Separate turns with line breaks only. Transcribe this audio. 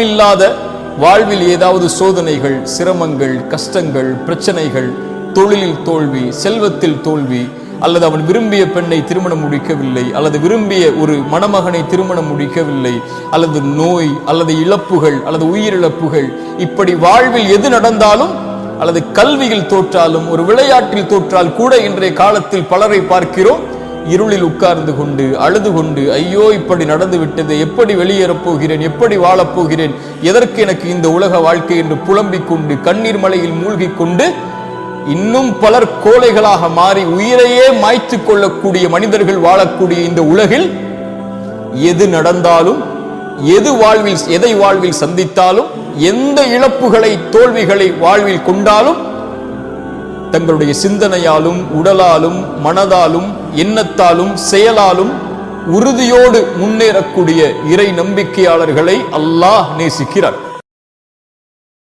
இல்லாத வாழ்வில் ஏதாவது சோதனைகள் சிரமங்கள் கஷ்டங்கள் பிரச்சனைகள் தொழிலில் தோல்வி செல்வத்தில் தோல்வி அல்லது அவன் விரும்பிய பெண்ணை திருமணம் முடிக்கவில்லை அல்லது விரும்பிய ஒரு மணமகனை திருமணம் முடிக்கவில்லை அல்லது நோய் அல்லது இழப்புகள் அல்லது உயிரிழப்புகள் இப்படி வாழ்வில் எது நடந்தாலும் அல்லது கல்வியில் தோற்றாலும் ஒரு விளையாட்டில் தோற்றால் கூட இன்றைய காலத்தில் பலரை பார்க்கிறோம். இருளில் உட்கார்ந்து கொண்டு அழுது கொண்டு ஐயோ இப்படி நடந்து விட்டது. எப்படி வெளியேறப் போகிறேன்? எப்படி வாழப்போகிறேன் எதற்கு எனக்கு இந்த உலக வாழ்க்கை? என்று புலம்பிக் கொண்டு கண்ணீர் மலையில் மூழ்கிக் கொண்டு இன்னும் பலர் கோலைகளாக மாறி உயிரையே மாய்த்து கொள்ளக்கூடிய மனிதர்கள் வாழக்கூடிய இந்த உலகில் எது நடந்தாலும் எது வாழ்வில் எதை வாழ்வில் சந்தித்தாலும் எந்த இழப்புகளை தோல்விகளை வாழ்வில் கொண்டாலும் தங்களுடைய சிந்தனையாலும் உடலாலும் மனதாலும் எண்ணத்தாலும் செயலாலும் உறுதியோடு முன்னேறக்கூடிய இறை நம்பிக்கையாளர்களை அல்லாஹ் நேசிக்கிறார்